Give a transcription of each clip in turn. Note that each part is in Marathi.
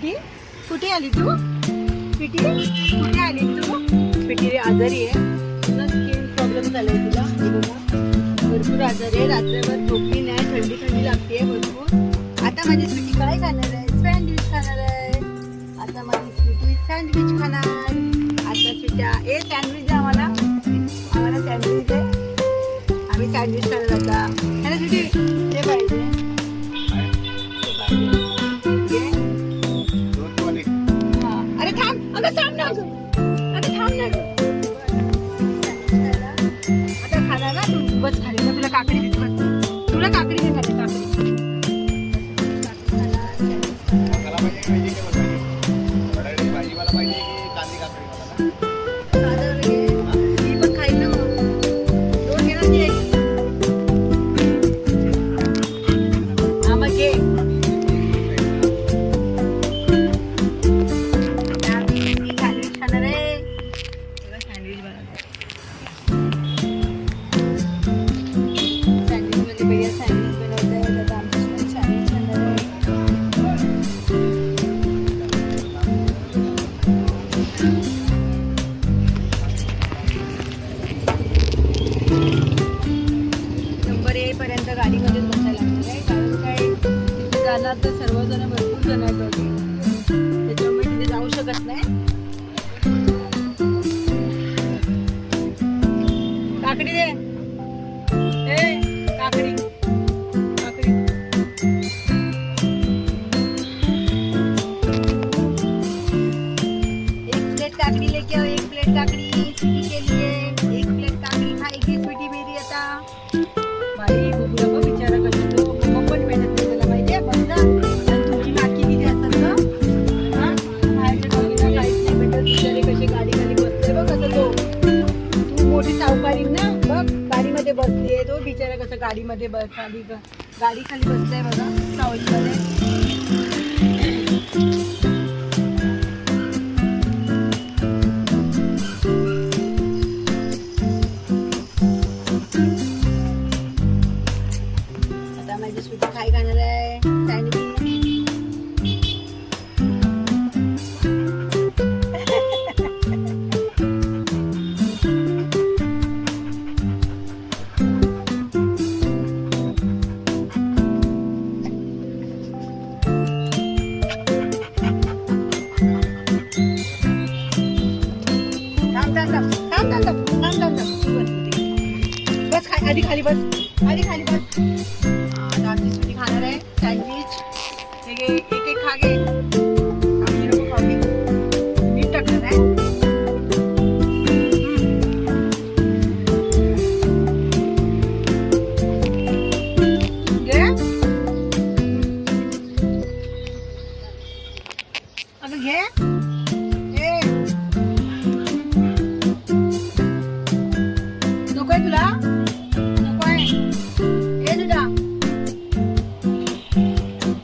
कुठे आली तू? पिटी? कुठे आली तू? पिटी रे आजारी आहे. तुला स्किन प्रॉब्लेम झालाय तुला. भरपूर आजारी आहे. रात्रभर झोपली नाही. थंडी थंडी लागते भरपूर. आता माझी स्वीटी काय खाणार आहे? सँडविच खाणार आहे. आता माझी स्वीटी सँडविच खाणार. आता स्वीट्या ए सँडविच द्या आम्हाला. आम्हाला सँडविच आहे आम्ही सँडविच खाणार आता. है स्वीटी ते पाहिजे. अगं थांब ना गाडीमध्येच बसायला लागलेलं आहे. कारण काय तिथे जाणार तर सर्वजण भरपूर जण आहेत त्याच्यामुळे तिथे जाऊ शकत नाही. काकडी दे. ए काकडी. काकडी. एक प्लेट काकड़ी लेके एक प्लेट काकड़ी. केली? आमच्या गाडीमध्ये बस खाली गाडी खाली बसलंय बघा सावलीमध्ये. काय खाणार आहे? चायनीज थांब थांब थांब थांब थांब थांब थांब थांब थांब बस खा आधी खाली बस आधी खाली बस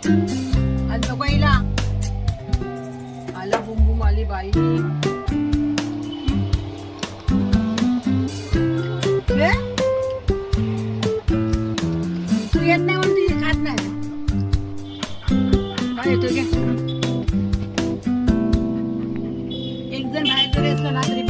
आज नको हिला आला बुम आली बाई. तू येत नाही म्हणून ती खात नाही. काय येतो घे एक जण बाहेर जरी असलं ना तरी